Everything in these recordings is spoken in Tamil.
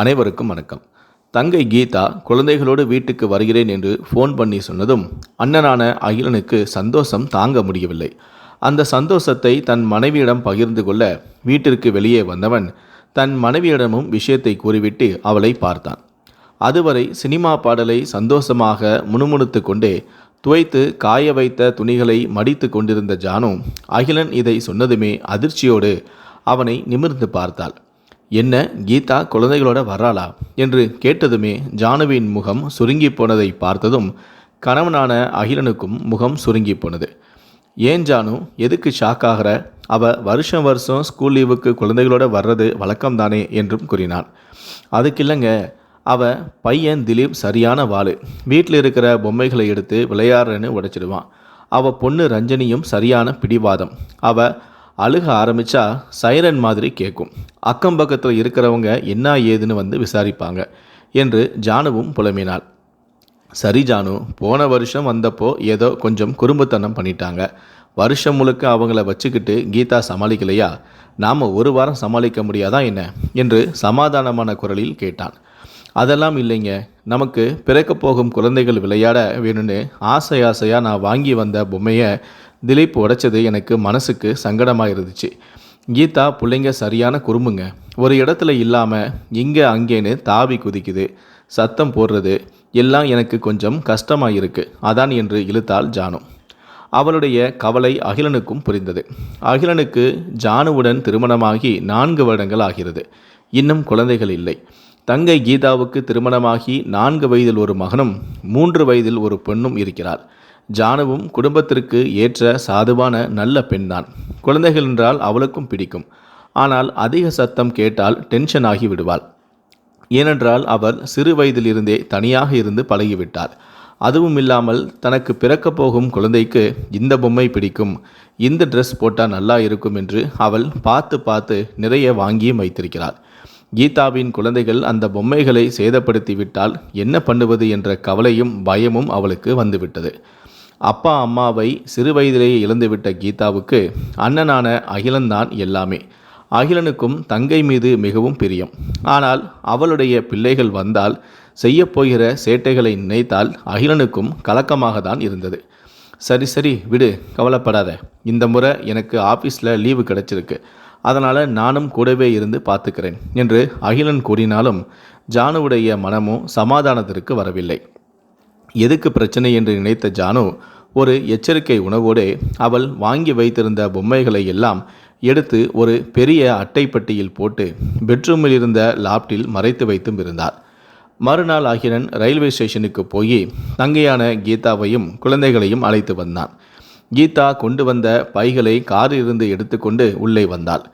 அனைவருக்கும் வணக்கம். தங்கை கீதா குழந்தைகளோடு வீட்டுக்கு வருகிறேன் என்று ஃபோன் பண்ணி சொன்னதும் அண்ணனான அகிலனுக்கு சந்தோஷம் தாங்க முடியவில்லை. அந்த சந்தோஷத்தை தன் மனைவியிடம் பகிர்ந்து கொள்ள வீட்டிற்கு வெளியே வந்தவன் தன் மனைவியிடமும் விஷயத்தை கூறிவிட்டு அவளை பார்த்தான். அதுவரை சினிமா பாடலை சந்தோஷமாக முணுமுணுத்து கொண்டே துவைத்து காய வைத்த துணிகளை மடித்து கொண்டிருந்த ஜானு அகிலன் இதை சொன்னதுமே அதிர்ச்சியோடு அவனை நிமிர்ந்து பார்த்தாள். என்ன கீதா குழந்தைகளோட வர்றாளா? என்று கேட்டதுமே ஜானுவின் முகம் சுருங்கி போனதை பார்த்ததும் கணவனான அகிலனுக்கும் முகம் சுருங்கி போனது. ஏன் ஜானு எதுக்கு ஷாக் ஆகிற? அவ வருஷம் வருஷம் ஸ்கூல் லீவுக்கு குழந்தைகளோட வர்றது வழக்கம்தானே? என்றும் கூறினான் அதுக்கு இல்லைங்க. அவ பையன் திலீப் சரியான வாள் வீட்டில் இருக்கிற பொம்மைகளை எடுத்து விளையாடுறேன்னு உடைச்சிடுவான். அவ பொண்ணு ரஞ்சனியும் சரியான பிடிவாதம். அவள் அழுக ஆரம்பித்தா சைரன் மாதிரி கேட்கும் அக்கம் பக்கத்தில் இருக்கிறவங்க என்ன ஏதுன்னு வந்து விசாரிப்பாங்க என்று ஜானுவும் புலம்பினாள். சரி ஜானு போன வருஷம் வந்தப்போ ஏதோ கொஞ்சம் குறும்புத்தனம் பண்ணிட்டாங்க. வருஷம் முழுக்க அவங்கள வச்சுக்கிட்டு கீதா சமாளிக்கலையா? நாம் ஒரு வாரம் சமாளிக்க முடியாதா என்ன? என்று சமாதானமான குரலில் கேட்டான். அதெல்லாம் இல்லைங்க. நமக்கு பிறக்கப் போகும் குழந்தைகள் விளையாட வேணும்னு ஆசை ஆசையாக நான் வாங்கி வந்த பொம்மையை திலீப் உடைச்சது எனக்கு மனசுக்கு சங்கடமாக இருந்துச்சு கீதா பிள்ளைங்க சரியான குறும்புங்க. ஒரு இடத்துல இல்லாமல் இங்கே அங்கேன்னு தாவி குதிக்குது. சத்தம் போடுறது எல்லாம் எனக்கு கொஞ்சம் கஷ்டமாக இருக்குது அதான் என்று இழுத்தாள் ஜானு. அவளுடைய கவலை அகிலனுக்கும் புரிந்தது. அகிலனுக்கு ஜானுவுடன் திருமணமாகி நான்கு வருடங்கள் ஆகிறது. இன்னும் குழந்தைகள் இல்லை. தங்கை கீதாவுக்கு திருமணமாகி நான்கு வயதில் ஒரு மகனும் மூன்று வயதில் ஒரு பெண்ணும் இருக்கிறார் ஜானுவும் குடும்பத்திற்கு ஏற்ற சாதுவான நல்ல பெண்தான். குழந்தைகள் என்றால் அவளுக்கும் பிடிக்கும். ஆனால் அதிக சத்தம் கேட்டால் டென்ஷன் ஆகி விடுவாள். ஏனென்றால் அவர் சிறு வயதிலிருந்தே தனியாக இருந்து பழகிவிட்டார். அதுவும் இல்லாமல் தனக்கு பிறக்கப் போகும் குழந்தைக்கு இந்த பொம்மை பிடிக்கும். இந்த ட்ரெஸ் போட்டால் நல்லா இருக்கும் என்று அவள் பார்த்து பார்த்து நிறைய வாங்கியும் வைத்திருக்கிறாள். கீதாவின் குழந்தைகள் அந்த பொம்மைகளை சேதப்படுத்தி விட்டால் என்ன பண்ணுவது என்ற கவலையும் பயமும் அவளுக்கு வந்துவிட்டது. அப்பா அம்மாவை சிறு வயதிலேயே இழந்துவிட்ட கீதாவுக்கு அண்ணனான அகிலன்தான் எல்லாமே. அகிலனுக்கும் தங்கை மீது மிகவும் பிரியம். ஆனால் அவளுடைய பிள்ளைகள் வந்தால் செய்யப்போகிற சேட்டைகளை நினைத்தால் அகிலனுக்கும் கலக்கமாக தான் இருந்தது. சரி சரி விடு கவலைப்படாத. இந்த முறை எனக்கு ஆஃபீஸில் லீவு கிடச்சிருக்கு. அதனால் நானும் கூடவே இருந்து பார்த்துக்கிறேன் என்று அகிலன் கூறினாலும் ஜானுவுடைய மனமும் சமாதானத்திற்கு வரவில்லை. எதுக்கு பிரச்சனை என்று நினைத்த ஜானு ஒரு எச்சரிக்கை உணவோடு அவள் வாங்கி வைத்திருந்த பொம்மைகளை எல்லாம் எடுத்து ஒரு பெரிய அட்டைப்பட்டியில் போட்டு பெட்ரூமில் இருந்த லாப்டில் மறைத்து வைத்தும் இருந்தார். மறுநாள் அகிலன் ரயில்வே ஸ்டேஷனுக்கு போய் தங்கையான கீதாவையும் குழந்தைகளையும் அழைத்து வந்தான். கீதா கொண்டு வந்த பைகளை காரிலிருந்து எடுத்துக்கொண்டு உள்ளே வந்தாள்.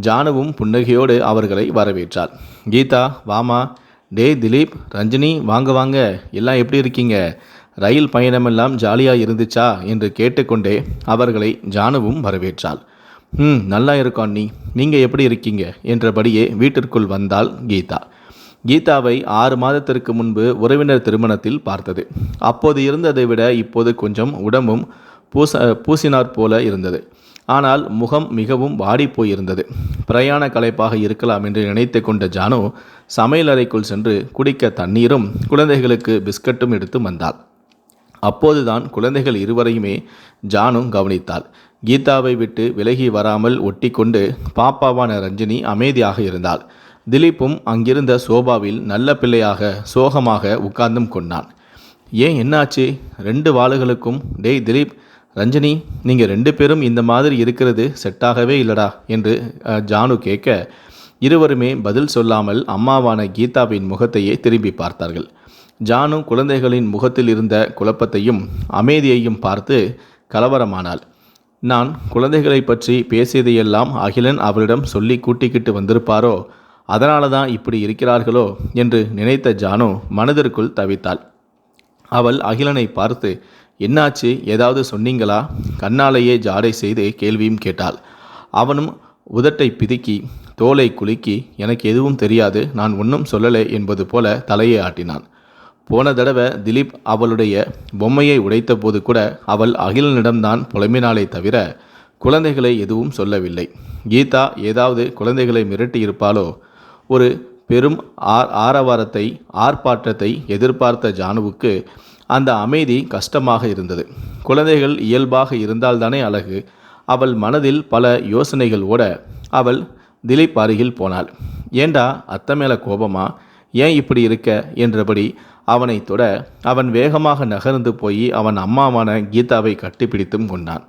ஜானுவும் புன்னகையோடு அவர்களை வரவேற்றாள். கீதா வாமா டே திலீப் ரஞ்சினி வாங்க வாங்க. எல்லாம் எப்படி இருக்கீங்க? ரயில் பயணமெல்லாம் ஜாலியாக இருந்துச்சா? என்று கேட்டுக்கொண்டே அவர்களை ஜானுவும் வரவேற்றாள். ம் நல்லா இருக்கோம் நீ நீங்கள் எப்படி இருக்கீங்க? என்றபடியே வீட்டிற்குள் வந்தாள் கீதா. கீதாவை ஆறு மாதத்திற்கு முன்பு உறவினர் திருமணத்தில் பார்த்தது. அப்போது இருந்ததை விட இப்போது கொஞ்சம் உடம்பும் பூச பூசினார் போல இருந்தது. ஆனால் முகம் மிகவும் வாடிப்போயிருந்தது பிரயாண கலைப்பாக இருக்கலாம் என்று நினைத்து கொண்ட ஜானு சமையலறைக்குள் சென்று குடிக்க தண்ணீரும் குழந்தைகளுக்கு பிஸ்கட்டும் எடுத்து வந்தாள். அப்போதுதான் குழந்தைகள் இருவரையுமே ஜானு கவனித்தாள். கீதாவை விட்டு விலகி வராமல் ஒட்டி கொண்டு பாப்பாவான ரஞ்சினி அமைதியாக இருந்தாள். திலீப்பும் அங்கிருந்த சோபாவில் நல்ல பிள்ளையாக சோகமாக உட்கார்ந்தும் கொண்டான். ஏன் என்னாச்சு? ரெண்டு வாளுகளுக்கும். டேய் திலீப் ரஞ்சனி நீங்கள் ரெண்டு பேரும் இந்த மாதிரி இருக்கிறது செட்டாகவே இல்லடா என்று ஜானு கேட்க இருவருமே பதில் சொல்லாமல் அம்மாவான கீதாவின் முகத்தையே திரும்பி பார்த்தார்கள். ஜானு குழந்தைகளின் முகத்தில் இருந்த குழப்பத்தையும் அமைதியையும் பார்த்து கலவரமானாள். நான் குழந்தைகளை பற்றி பேசியதையெல்லாம் அகிலன் அவளிடம் சொல்லி கூட்டிக்கிட்டு வந்திருப்பாரோ அதனால தான் இப்படி இருக்கிறார்களோ? என்று நினைத்த ஜானு மனதிற்குள் தவித்தாள். அவள் அகிலனை பார்த்து என்னாச்சு? ஏதாவது சொன்னீங்களா? கண்ணாலேயே ஜாடை செய்து கேள்வியும் கேட்டாள். அவனும் உதட்டை பிதுக்கி தோலை குலுக்கி எனக்கு எதுவும் தெரியாது நான் ஒன்றும் சொல்லலை என்பது போல தலையை ஆட்டினான். போன தடவை திலீப் அவளுடைய பொம்மையை உடைத்தபோது கூட அவள் அகிலனிடம்தான் புலம்பினாலே தவிர குழந்தைகளை எதுவும் சொல்லவில்லை. கீதா ஏதாவது குழந்தைகளை மிரட்டியிருப்பாளோ? ஒரு பெரும் ஆர் ஆரவாரத்தை ஆர்ப்பாட்டத்தை எதிர்பார்த்த ஜானுவுக்கு அந்த அமைதி கஷ்டமாக இருந்தது. குழந்தைகள் இயல்பாக இருந்தால்தானே அழகு. அவள் மனதில் பல யோசனைகள் ஓட அவள் திலீப் அருகில் போனாள். ஏண்டா அத்தை மேலே கோபமா? ஏன் இப்படி இருக்க? என்றபடி அவனை தொட அவன் வேகமாக நகர்ந்து போய் அவன் அம்மாவான கீதாவை கட்டிப்பிடித்தும் கொண்டான்.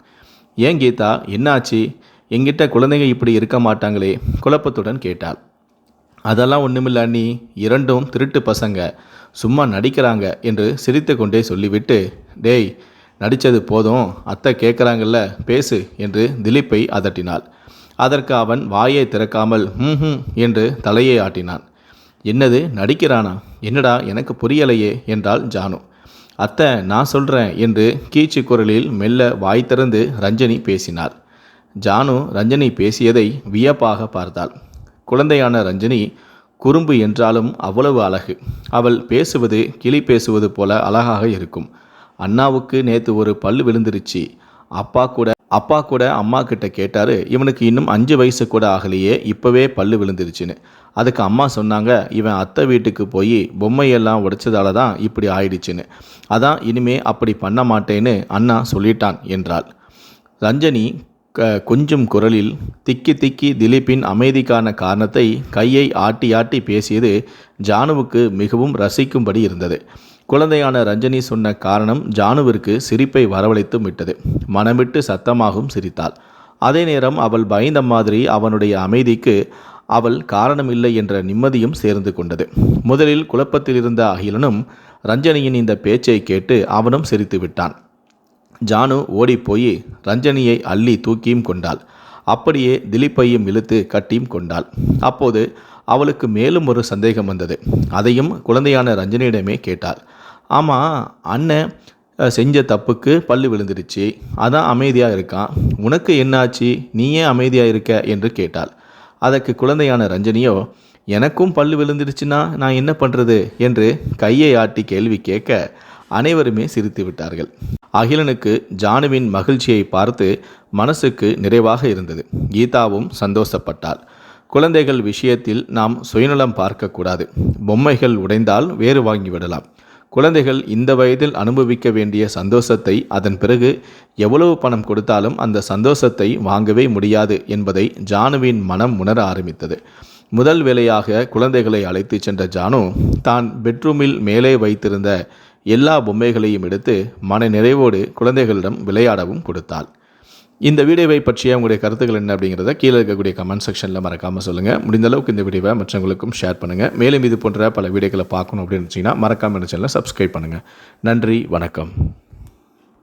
ஏன் கீதா? என்னாச்சு? எங்கிட்ட குழந்தைங்க இப்படி இருக்க மாட்டாங்களே? குழப்பத்துடன் கேட்டாள். அதெல்லாம் ஒன்றுமில்ல அண்ணி. இரண்டும் திருட்டு பசங்க. சும்மா நடிக்கிறாங்க என்று சிரித்து கொண்டே சொல்லிவிட்டு டேய் நடித்தது போதும். அத்தை கேட்குறாங்கல்ல பேசு என்று திலீப்பை அதட்டினாள். அதற்கு அவன் வாயை திறக்காமல் ஹம் ஹம் என்று தலையை ஆட்டினான். என்னது நடிக்கிறானா? என்னடா எனக்கு புரியலையே என்றாள் ஜானு. அத்தை நான் சொல்கிறேன் என்று கீச்சு குரலில் மெல்ல வாய் திறந்து ரஞ்சனி பேசினாள் ஜானு ரஞ்சனி பேசியதை வியப்பாக பார்த்தாள். குழந்தையான ரஞ்சனி குறும்பு என்றாலும் அவ்வளவு அழகு. அவள் பேசுவது கிளி பேசுவது போல அழகாக இருக்கும். அண்ணாவுக்கு நேற்று ஒரு பல்லு விழுந்துருச்சு. அப்பா கூட அப்பா கூட அம்மா கிட்ட கேட்டாரு இவனுக்கு இன்னும் அஞ்சு வயசு கூட ஆகலையே இப்போவே பல்லு விழுந்துருச்சுன்னு. அதுக்கு அம்மா சொன்னாங்க இவன் அத்தை வீட்டுக்கு போய் பொம்மையெல்லாம் உடைச்சதால தான் இப்படி ஆயிடுச்சுன்னு. அதான் இனிமே அப்படி பண்ண மாட்டேன்னு அண்ணா சொல்லிட்டான் என்றாள். ரஞ்சனி க கொஞ்சம் குரலில் திக்கி திக்கி திலீப்பின் அமைதிக்கான காரணத்தை கையை ஆட்டி ஆட்டி பேசியது ஜானுவுக்கு மிகவும் ரசிக்கும்படி இருந்தது. குழந்தையான ரஞ்சனி சொன்ன காரணம் ஜானுவிற்கு சிரிப்பை வரவழைத்து விட்டது. மனமிட்டு சத்தமாகவும் சிரித்தாள். அதே நேரம் அவள் பயந்த மாதிரி அவனுடைய அமைதிக்கு அவள் காரணமில்லை என்ற நிம்மதியும் சேர்ந்து கொண்டது. முதலில் குழப்பத்தில் இருந்த அகிலனும் ரஞ்சனியின் இந்த பேச்சை கேட்டு அவனும் சிரித்து விட்டான். ஜானு ஓடிப்போய் ரஞ்சனியை அள்ளி தூக்கியும் கொண்டாள். அப்படியே திலீப்பையும் இழுத்து கட்டியும் கொண்டாள். அப்போது அவளுக்கு மேலும் ஒரு சந்தேகம் வந்தது. அதையும் குழந்தையான ரஞ்சனியிடமே கேட்டாள். ஆமாம் அண்ணன் செஞ்ச தப்புக்கு பல்லு விழுந்துடுச்சு. அதான் அமைதியாக இருக்கான். உனக்கு என்னாச்சு? நீ ஏன் அமைதியாக இருக்க? என்று கேட்டாள். அதற்கு குழந்தையான ரஞ்சனியோ எனக்கும் பல்லு விழுந்துருச்சுன்னா நான் என்ன பண்ணுறது என்று கையை ஆட்டி கேள்வி கேட்க அனைவருமே சிரித்து விட்டார்கள். அகிலனுக்கு ஜானுவின் மகிழ்ச்சியை பார்த்து மனசுக்கு நிறைவாக இருந்தது. கீதாவும் சந்தோஷப்பட்டாள். குழந்தைகள் விஷயத்தில் நாம் சுயநலம் பார்க்கக்கூடாது. பொம்மைகள் உடைந்தால் வேறு வாங்கிவிடலாம் குழந்தைகள் இந்த வயதில் அனுபவிக்க வேண்டிய சந்தோஷத்தை அதன் பிறகு எவ்வளவு பணம் கொடுத்தாலும் அந்த சந்தோஷத்தை வாங்கவே முடியாது என்பதை ஜானுவின் மனம் உணர ஆரம்பித்தது. முதல் வேளையாக குழந்தைகளை அழைத்துச் சென்ற ஜானு தான் பெட்ரூமில் மேலே வைத்திருந்த எல்லா பொம்மைகளையும் எடுத்து மன நிறைவோடு குழந்தைகளிடம் விளையாடவும் கொடுத்தாள். இந்த வீடியோவை பற்றிய உங்களுடைய கருத்துக்கள் என்ன அப்படிங்கிறத கீழே இருக்கக்கூடிய கமெண்ட் செக்ஷனில் மறக்காமல் சொல்லுங்கள் முடிந்த அளவுக்கு இந்த வீடியோவை மற்றவங்களுக்கும் ஷேர் பண்ணுங்கள் மேலும் இது போன்ற பல வீடியோக்களை பார்க்கணும் அப்படின்னு நினச்சிங்கன்னா மறக்காமல் இந்த சேனலை சப்ஸ்கிரைப் பண்ணுங்கள் நன்றி வணக்கம்.